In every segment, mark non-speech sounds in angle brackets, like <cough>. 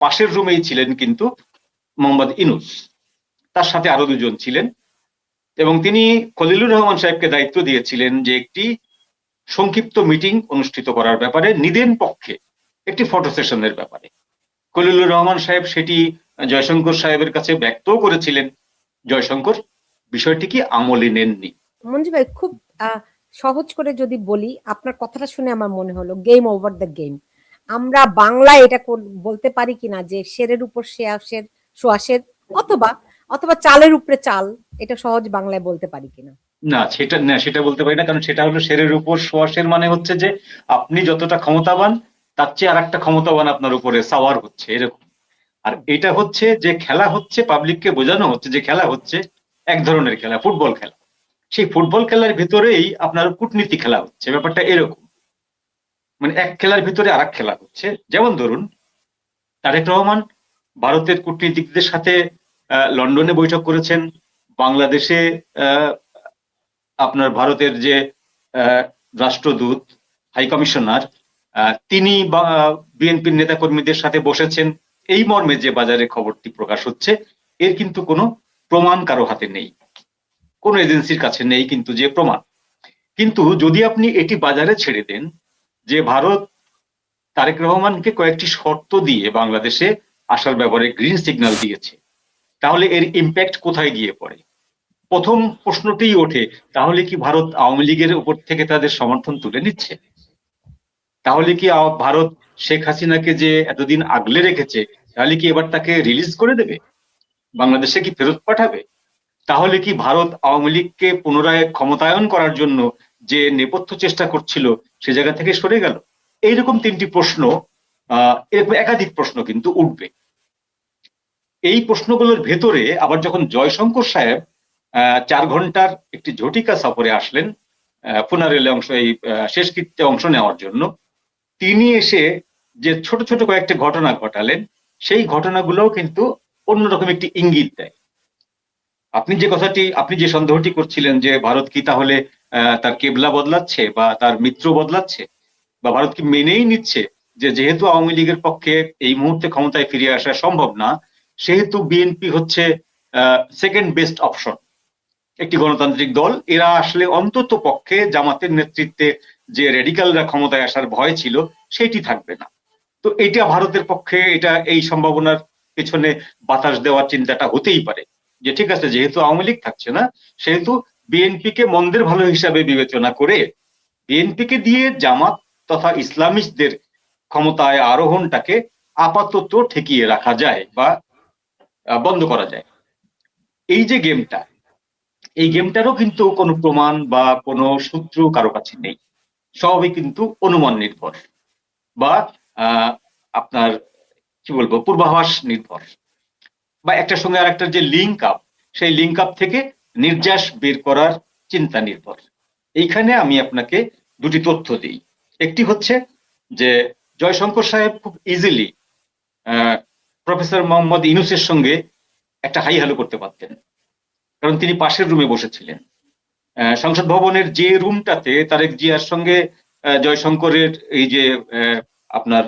পাশের রুমেই ছিলেন কিন্তু মোহাম্মদ ইনুস। তার সাথে আরও দুজন ছিলেন এবং তিনি খলিলুর রহমান সাহেবকে দায়িত্ব দিয়েছিলেন যে একটি সংক্ষিপ্ত মিটিং অনুষ্ঠিত করার ব্যাপারে, নিদেন পক্ষে একটি ফটো সেশনের ব্যাপারে। খলিলুর রহমান সাহেব সেটি জয়শঙ্কর সাহেবের কাছে ব্যক্তও করেছিলেন। জয়শঙ্কর, বিষয়টি কি আমলে নেননি? মঞ্জু ভাই, খুব সহজ করে যদি বলি, আপনার কথাটা শুনে আমার মনে হলো গেম ওভার দ্য গেম আমরা বাংলায় এটা বলতে পারি কিনা যে শেরের উপর শেয়াশের সোয়াশের অথবা অথবা চালের উপরে চাল, এটা সহজ বাংলায় বলতে পারি কিনা? না, সেটা না, সেটা বলতে পারি না, কারণ সেটা হলো শেরের উপর সোয়াশের মানে হচ্ছে যে আপনি যতটা ক্ষমতাবান, তার চেয়ে আর একটা ক্ষমতাবান আপনার উপরে সাওয়ার হচ্ছে, এরকম। আর এটা হচ্ছে যে খেলা হচ্ছে পাবলিককে বোঝানো হচ্ছে যে খেলা হচ্ছে এক ধরনের খেলা, ফুটবল খেলা। সেই ফুটবল খেলার ভিতরেই আপনার কূটনীতি খেলা হচ্ছে, ব্যাপারটা এরকম। মানে এক খেলার ভিতরে আর খেলা হচ্ছে। যেমন ধরুন, তারেক রহমান ভারতের কূটনীতিকদের সাথে লন্ডনে বৈঠক করেছেন। বাংলাদেশে আপনার ভারতের যে রাষ্ট্রদূত, হাই কমিশনার তিনি বিএনপির নেতাকর্মীদের সাথে বসেছেন। এই মর্মে যে বাজারে খবরটি প্রকাশ হচ্ছে, এর কিন্তু কোনো প্রমাণ কারও হাতে নেই। কোন এজেন্সির কাছে নেই কিন্তু যে প্রমাণ। কিন্তু যদি আপনি এটি বাজারে ছেড়ে দেন যে ভারত তারেক রহমানকে কয়েকটি শর্ত দিয়ে বাংলাদেশে আসার ব্যাপারে গ্রিন সিগন্যাল দিয়েছে, তাহলে এর ইম্প্যাক্ট কোথায় গিয়ে পড়ে? প্রথম প্রশ্নটিই ওঠে, তাহলে কি ভারত আওয়ামী লীগের উপর থেকে তাদের সমর্থন তুলে নিচ্ছে? তাহলে কি ভারত শেখ হাসিনাকে যে এতদিন আগলে রেখেছে, তাহলে কি এবার তাকে রিলিজ করে দেবে? বাংলাদেশে কি ফেরত পাঠাবে? তাহলে কি ভারত আওয়ামী লীগকে পুনরায় ক্ষমতায়ন করার জন্য যে নেপথ্য চেষ্টা করছিল সে জায়গা থেকে সরে গেল। এইরকম তিনটি প্রশ্ন এরকম একাধিক প্রশ্ন কিন্তু উঠবে। এই প্রশ্নগুলোর ভেতরে আবার যখন জয়শঙ্কর সাহেব চার ঘণ্টার একটি ঝটিকা সফরে আসলেন ফুনারেলে অংশ, এই শেষকৃত্যে অংশ নেওয়ার জন্য, তিনি এসে যে ছোট ছোট কয়েকটি ঘটনা ঘটালেন, সেই ঘটনাগুলোও কিন্তু অন্যরকম একটি ইঙ্গিত দেয়। আপনি যে কথাটি, আপনি যে সন্দেহটি করছিলেন যে ভারত কি তাহলে তার কেবলা বদলাচ্ছে বা তার মিত্র বদলাচ্ছে বা ভারত কি মেনেই নিচ্ছে যে যেহেতু আওয়ামী লীগের পক্ষে এই মুহূর্তে ক্ষমতায় ফিরে আসা সম্ভব না, সেহেতু বিএনপি হচ্ছে সেকেন্ড বেস্ট অপশন একটি গণতান্ত্রিক দল। এরা আসলে অন্তত পক্ষে জামাতের নেতৃত্বে যে রেডিকালরা ক্ষমতায় আসার ভয় ছিল, সেটি থাকবে না। তো এটা ভারতের পক্ষে এটা এই সম্ভাবনার পেছনে বাতাস দেওয়ার চিন্তাটা হতেই পারে যে ঠিক আছে, যেহেতু আওয়ামী লীগ থাকছে না, সেহেতু বিএনপি কে মন্দের ভালো হিসাবে বিবেচনা করে বিএনপিকে দিয়ে জামাত তথা ইসলামিস্টদের ক্ষমতায় আরোহণটাকে আপাতত ঠেকিয়ে রাখা যায় বা বন্ধ করা যায়। এই যে গেমটা, এই গেমটারও কিন্তু কোনো প্রমাণ বা কোনো সূত্র কারও কাছে নেই। সবই কিন্তু অনুমান নির্ভর বা আপনার, কি বলব, পূর্বাভাস নির্ভর। বা একটার সঙ্গে আর যে লিঙ্ক আপ সেই লিঙ্ক আপ থেকে নির্যাস বের করার চিন্তা নির্ভর। এইখানে আমি আপনাকে দুটি তথ্য দিই। একটি হচ্ছে যে জয়শঙ্কর সাহেব খুব ইজিলি প্রফেসর মোহাম্মদ ইনুসের সঙ্গে একটা হাই হ্যালো করতে পারতেন। কারণ তিনি পাশের রুমে বসেছিলেন। সংসদ ভবনের যে রুমটাতে তারেক জিয়ার সঙ্গে জয়শঙ্করের এই যে আপনার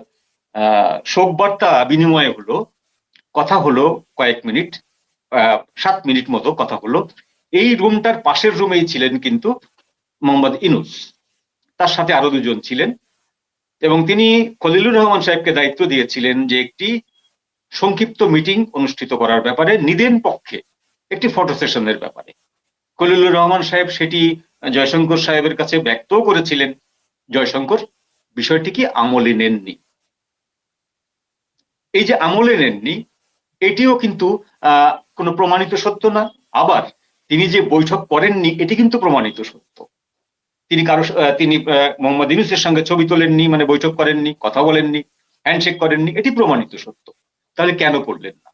শোক বার্তা বিনিময় হলো, কথা হলো কয়েক মিনিট সাত মিনিট মতো কথা হলো। এই রুমটার পাশের রুমেই ছিলেন কিন্তু মোহাম্মদ ইনুস। তার সাথে আরও দুজন ছিলেন এবং তিনি খলিলুর রহমান সাহেবকে দায়িত্ব দিয়েছিলেন যে একটি সংক্ষিপ্ত মিটিং অনুষ্ঠিত করার ব্যাপারে, নিদেন পক্ষে একটি ফটো সেশনের ব্যাপারে। খলিলুর রহমান সাহেব সেটি জয়শঙ্কর সাহেবের কাছে ব্যক্তও করেছিলেন। জয়শঙ্কর, বিষয়টি কি আমলে নেননি? এই যে আমলে নেননি, এটিও কিন্তু কোনো প্রমাণিত সত্য না। আবার তিনি যে বৈঠক করেননি, এটি কিন্তু প্রমাণিত সত্য। তিনি কারও তিনি মোহাম্মদ ইউনুসের সঙ্গে ছবি তোলেননি মানে বৈঠক করেননি, কথা বলেননি হ্যান্ডশেক করেননি, এটি প্রমাণিত সত্য। তাহলে কেন করলেন না?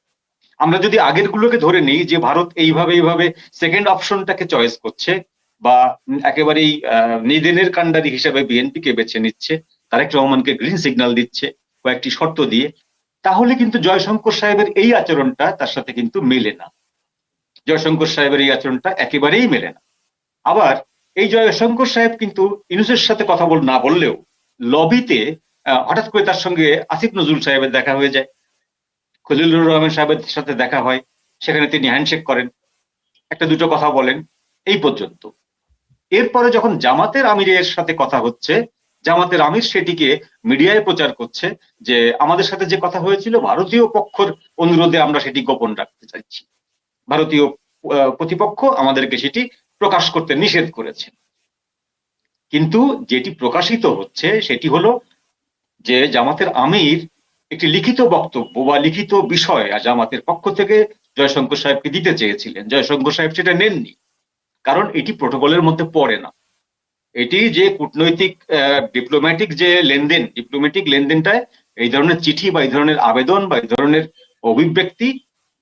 আমরা যদি আগের গুলোকে ধরে নিই যে ভারত এইভাবে এইভাবে সেকেন্ড অপশনটাকে চয়েস করছে বা একেবারেই নিদেনের কাণ্ডারি হিসেবে বিএনপি কে বেছে নিচ্ছে, তারেক রহমানকে গ্রিন সিগন্যাল দিচ্ছে কয়েকটি শর্ত দিয়ে, তাহলে কিন্তু জয়শঙ্কর সাহেবের এই আচরণটা তার সাথে কিন্তু মেলে না। জয়শঙ্কর সাহেবের এই আচরণটা একেবারেই মেলে না। আবার এই জয়শঙ্কর সাহেব কিন্তু ইউনুসের সাথে কথা বল, না বললেও লবিতে হঠাৎ করে তার সঙ্গে আসিফ নজরুল সাহেবের দেখা হয়ে যায়। খলিলুর রহমান সাহেবের সাথে দেখা হয়, সেখানে তিনি হ্যান্ডশেক করেন। একটা দুটো কথা বলেন, এই পর্যন্ত। এরপরে যখন জামাতের আমিরের সাথে কথা হচ্ছে, জামাতের আমির সেটিকে মিডিয়ায় প্রচার করছে যে, আমাদের সাথে যে কথা হয়েছিল, ভারতীয় পক্ষের অনুরোধে আমরা সেটি গোপন রাখতে চাইছি। ভারতীয় প্রতিপক্ষ আমাদেরকে সেটি প্রকাশ করতে নিষেধ করেছে। কিন্তু যেটি প্রকাশিত হচ্ছে সেটি হলো যে জামাতের আমির একটি লিখিত বক্তব্য বা লিখিত বিষয় জামাতের পক্ষ থেকে জয়শঙ্কর সাহেবকে দিতে চেয়েছিলেন। জয়শঙ্কর সাহেব সেটা নেননি, কারণ এটি প্রোটোকলের মধ্যে পড়ে না। এটি যে কূটনৈতিক ডিপ্লোম্যাটিক যে লেনদেন ডিপ্লোম্যাটিক লেনদেনটায় এই ধরনের চিঠি বা এই ধরনের আবেদন বা এই ধরনের অভিব্যক্তি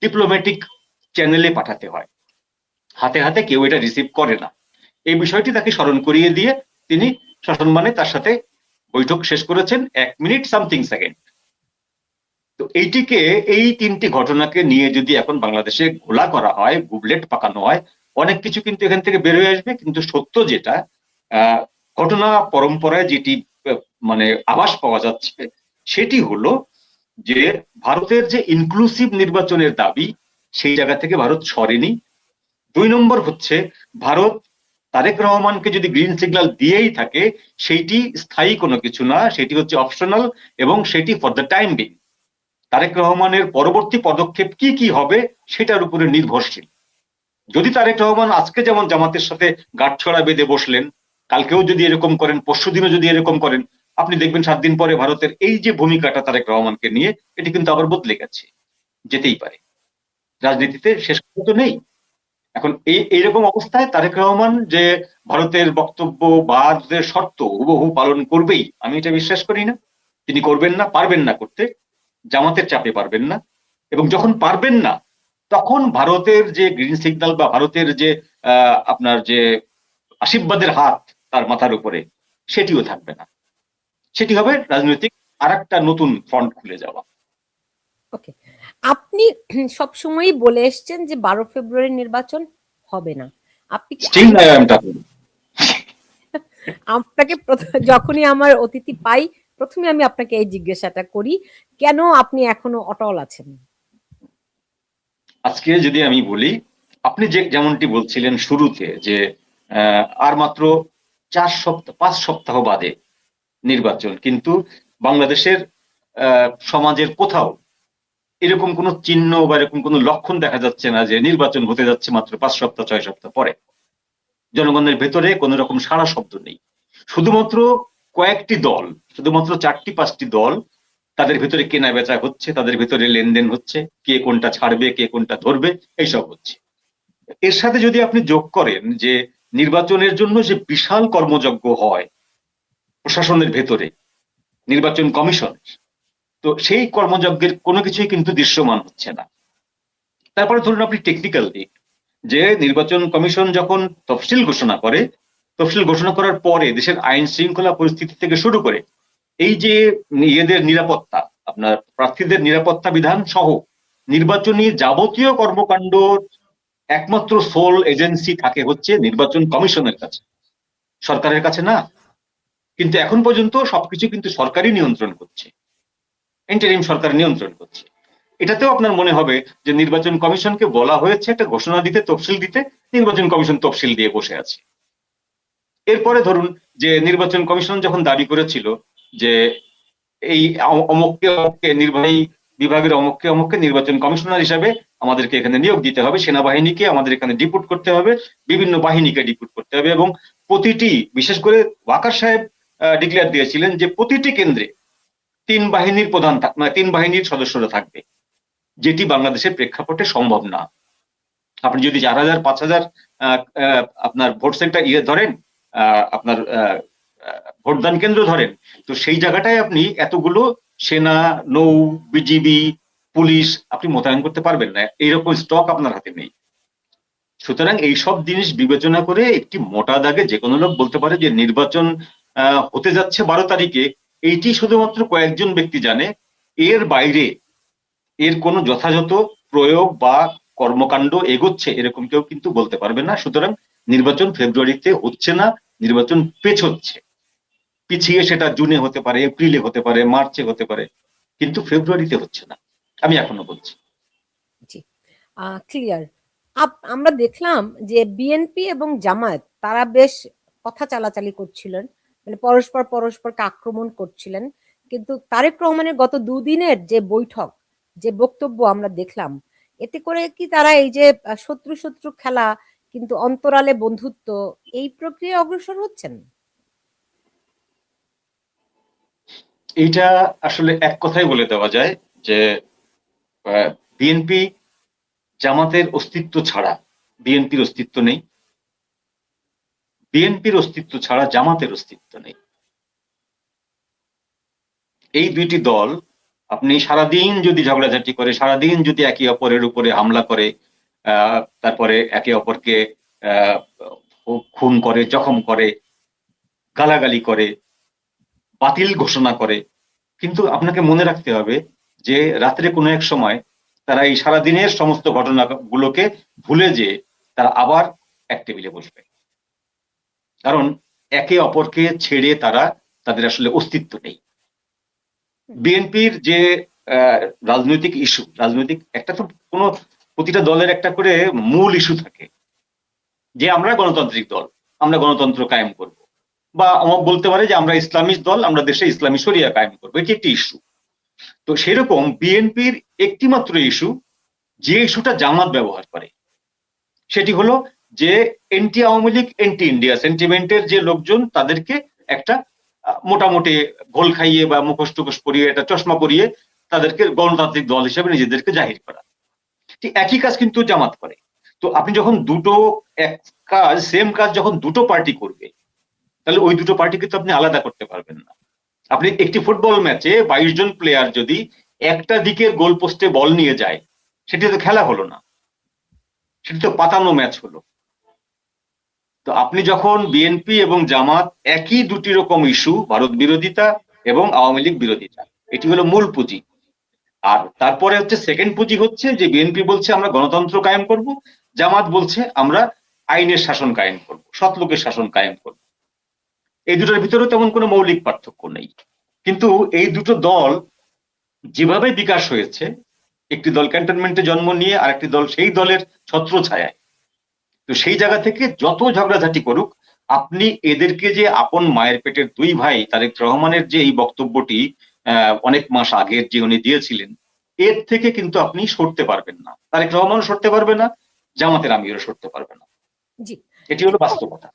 ডিপ্লোম্যাটিক চ্যানেলে পাঠাতে হয়। হাতে হাতে কেউ এটা রিসিভ করে না। এই বিষয়টি তাকে স্মরণ করিয়ে দিয়ে তিনি সসম্মানে তার সাথে বৈঠক শেষ করেছেন এক মিনিট সামথিং সেকেন্ড তো এইটিকে, এই তিনটি ঘটনাকে নিয়ে যদি এখন বাংলাদেশে ঘোলা করা হয় গুবলেট পাকানো হয়, অনেক কিছু কিন্তু এখান থেকে বের হয়ে আসবে। কিন্তু সত্য যেটা ঘটনা পরম্পরায় যেটি মানে আভাস পাওয়া যাচ্ছে, সেটি হলো যে ভারতের যে ইনক্লুসিভ নির্বাচনের দাবি সেই জায়গা থেকে ভারত সরেনি। দুই নম্বর হচ্ছে, ভারত তারেক রহমানকে যদি গ্রিন সিগন্যাল দিয়েই থাকে, সেইটি স্থায়ী কোনো কিছু না, সেটি হচ্ছে অপশনাল এবং সেটি for the time being Tarique রহমানের পরবর্তী পদক্ষেপ কি কি হবে, সেটার উপরে নির্ভরশীল। যদি তারেক রহমান আজকে যেমন জামাতের সাথে গাঁটছড়া বেঁধে বসলেন, কালকেও যদি এরকম করেন, পরশু দিনও যদি এরকম করেন, আপনি দেখবেন সাত দিন পরে ভারতের এই যে ভূমিকাটা তারেক রহমানকে নিয়ে, এটি কিন্তু আবার বদলে গেছে। যেতেই পারে। রাজনীতিতে শেষ পর্যন্ত নেই। এখন এই, এইরকম অবস্থায় তারেক রহমান যে ভারতের বক্তব্য বা ভারতের শর্ত হুবহু পালন করবেই, আমি এটা বিশ্বাস করি না। তিনি করবেন না, পারবেন না করতে, জামাতের চাপে পারবেন না। এবং যখন পারবেন না, তখন ভারতের যে গ্রিন সিগন্যাল বা ভারতের যে আপনার যে আশীর্বাদের হাত তার মাথার উপরে, সেটিও থাকবে না। সেটি হবে রাজনৈতিক আর একটা নতুন ফ্রন্ট খুলে যাওয়া। ওকে আপনি <clears throat> সবসময়ই বলে এসছেন যে বারো ফেব্রুয়ারি নির্বাচন হবে না। আপনি <laughs> আপনাকে যখনই আমার অতিথি পাই প্রথমে আমি আপনাকে এই জিজ্ঞাসাটা করি কেন আপনি এখনও অটল আছেন? আজকে যদি আমি বলি আপনি যে যেমনটি বলছিলেন শুরুতে যে আহ, আর মাত্র চার সপ্তাহ পাঁচ সপ্তাহ বাদে নির্বাচন কিন্তু বাংলাদেশের আহ, সমাজের কোথাও এরকম কোনো চিহ্ন বা এরকম কোনো লক্ষণ দেখা যাচ্ছে না যে নির্বাচন হতে যাচ্ছে মাত্র পাঁচ সপ্তাহ, ছয় সপ্তাহ পরে। জনগণের ভেতরে কোনো রকম সারা শব্দ নেই। শুধুমাত্র কয়েকটি দল, শুধুমাত্র চারটি, পাঁচটি দল তাদের ভেতরে কেনা বেচা হচ্ছে, তাদের ভেতরে লেনদেন হচ্ছে, কে কোনটা ছাড়বে, কে কোনটা ধরবে, এইসব হচ্ছে। এর সাথে যদি আপনি যোগ করেন যে নির্বাচনের জন্য যে বিশাল কর্মযজ্ঞ হয় প্রশাসনের ভেতরে, নির্বাচন কমিশন তো সেই কর্মযজ্ঞের কোনো কিছুই কিন্তু দৃশ্যমান হচ্ছে না। তারপরে ধরুন আপনি টেকনিক্যাল দিক, যে নির্বাচন কমিশন যখন তফসিল ঘোষণা করে, তফসিল ঘোষণা করার পরে দেশের আইন শৃঙ্খলা পরিস্থিতি থেকে শুরু করে, এই যে ইয়েদের নিরাপত্তা, আপনার প্রার্থীদের নিরাপত্তা বিধান সহ নির্বাচনী যাবতীয় কর্মকাণ্ড একমাত্র সোল এজেন্সি থাকে হচ্ছে নির্বাচন কমিশনের কাছে। সরকারের কাছে না। কিন্তু এখন পর্যন্ত সবকিছু কিন্তু সরকারই নিয়ন্ত্রণ করছে। ইন্টারিম সরকার নিয়ন্ত্রণ করছে। এটাতেও আপনার মনে হবে যে নির্বাচন কমিশনকে বলা হয়েছে, একটা ঘোষণা দিতে, তফসিল দিতে, নির্বাচন কমিশন তফসিল দিয়ে বসে আছে। এরপরে ধরুন যে নির্বাচন কমিশন যখন দাবি করেছিল যে এই অমুককে অমুককে নির্বাহী বিভাগের অমুককে অমুককে নির্বাচন কমিশনার হিসাবে আমাদেরকে এখানে নিয়োগ দিতে হবে, সেনাবাহিনীকে আমাদের এখানে ডিপুট করতে হবে, বিভিন্ন বাহিনীকে ডিপুট করতে হবে এবং প্রতিটি, বিশেষ করে ওয়াকার সাহেব ডিক্লেয়ার দিয়েছিলেন যে প্রতিটি কেন্দ্রে তিন বাহিনীর প্রধান মানে তিন বাহিনীর সদস্যরা থাকবে। যেটি বাংলাদেশের প্রেক্ষাপটে সম্ভব না। আপনি যদি চার হাজার, পাঁচ হাজার আপনার ভোট সেন্টার ইয়ে ধরেন আপনার ভোটদান কেন্দ্র ধরেন, তো সেই জায়গাটায় আপনি এতগুলো সেনা, নৌ, বিজিবি, পুলিশ আপনি মোতায়েন করতে পারবেন না। এইরকম স্টক আপনার হাতে নেই। সুতরাং এই সব জিনিস বিবেচনা করে একটি মোটা দাগে যে কোনো লোক বলতে পারে যে নির্বাচন হতে যাচ্ছে বারো তারিখে এইটি শুধুমাত্র কয়েকজন ব্যক্তি জানে, এর বাইরে এর কোনো যথাযথ প্রয়োগ বা কর্মকাণ্ড এগোচ্ছে এরকম কেউ কিন্তু বলতে পারবে না। সুতরাং নির্বাচন ফেব্রুয়ারিতে হচ্ছে না, নির্বাচন পেছোচ্ছে। পিছিয়ে সেটা জুনে হতে পারে, এপ্রিলে হতে পারে, মার্চে হতে পারে, কিন্তু ফেব্রুয়ারিতে হচ্ছে না। আমি এখনও বলছি। ক্লিয়ার আমরা দেখলাম যে বিএনপি এবং জামায়াত, তারা বেশ কথা চালাচালি করছিলেন। মানে পরস্পর পরস্পরকে আক্রমণ করছিলেন। কিন্তু তারেক রহমানের গত দুদিনের যে বৈঠক, যে বক্তব্য আমরা দেখলাম, এতে করে কি তারা এই যে শত্রু শত্রু খেলা, কিন্তু অন্তরালে বন্ধুত্ব, এই প্রক্রিয়া অগ্রসর হচ্ছেন? এইটা আসলে এক কথাই বলে দেওয়া যায় যে বিএনপি জামাতের অস্তিত্ব ছাড়া বিএনপির অস্তিত্ব নেই। বিএনপির অস্তিত্ব ছাড়া জামাতের অস্তিত্ব নেই। এই দুইটি দল আপনি সারাদিন যদি ঝগড়াঝাটি করে, সারাদিন যদি একে অপরের উপরে হামলা করে তারপরে একে অপরকে খুন করে, জখম করে, গালাগালি করে, বাতিল ঘোষণা করে, কিন্তু আপনাকে মনে রাখতে হবে যে রাত্রে কোনো এক সময় তারা এই সারাদিনের সমস্ত ঘটনাগুলোকে ভুলে যেয়ে তারা আবার এক টেবিলে বসবে। কারণ একে অপরকে ছেড়ে তারা তাদের আসলে অস্তিত্ব নেই। বিএনপির যে রাজনৈতিক ইস্যু রাজনৈতিক একটা তো কোনো প্রতিটা দলের একটা করে মূল ইস্যু থাকে। যে আমরা গণতান্ত্রিক দল আমরা গণতন্ত্র কায়েম করব। বা আমার বলতে পারে যে আমরা ইসলামিক দল আমরা দেশে ইসলামী শরিয়া কায়েম করব। এটি একটি ইস্যু। তো সেরকম বিএনপির একটিমাত্র ইস্যু যে ইস্যুটা জামাত ব্যবহার করে সেটি হলো যে anti Awami League, anti India সেন্টিমেন্টের যে লোকজন, তাদেরকে একটা মোটামুটি গোল খাইয়ে বা মুখোশ টুখোশ পরিয়ে, একটা চশমা পরিয়ে তাদেরকে গণতান্ত্রিক দল হিসেবে নিজেদেরকে জাহির করা। ঠিক একই কাজ কিন্তু জামাত করে। তো আপনি যখন দুটো এক কাজ সেম কাজ যখন দুটো পার্টি করবে, তাহলে ওই দুটো পার্টি কিন্তু আপনি আলাদা করতে পারবেন না। আপনি একটি ফুটবল ম্যাচে বাইশ জন প্লেয়ার যদি একটা দিকের গোল পোস্টে বল নিয়ে যায়, সেটি তো খেলা হলো না। সেটি তো পাতানো ম্যাচ হলো। তো আপনি যখন বিএনপি এবং জামাত একই দুটি রকম ইস্যু ভারত বিরোধিতা এবং আওয়ামী লীগ বিরোধিতা, এটি হলো মূল পুঁজি। আর তারপরে হচ্ছে সেকেন্ড পুঁজি হচ্ছে যে বিএনপি বলছে আমরা গণতন্ত্র কায়েম করব, জামাত বলছে আমরা আইনের শাসন কায়েম করব, সৎ লোকের শাসন কায়েম করব। এই দুটোর ভিতরেও তেমন কোনো মৌলিক পার্থক্য নেই। কিন্তু এই দুটো দল যেভাবে বিকাশ হয়েছে, একটি দল ক্যান্টনমেন্টে জন্ম নিয়ে আরেকটি দল সেই দলের ছত্র ছায়ায় তো সেই জায়গা থেকে যত ঝগড়াঝাটি করুক আপনি এদেরকে যে আপন মায়ের পেটের দুই ভাই তারেক রহমানের যে এই বক্তব্যটি আহ, অনেক মাস আগের যে উনি দিয়েছিলেন এর থেকে কিন্তু আপনি সরতে পারবেন না। তারেক রহমানও সরতে পারবে না জামাতের আমিরও সরতে পারবে না। এটি হলো বাস্তবতা।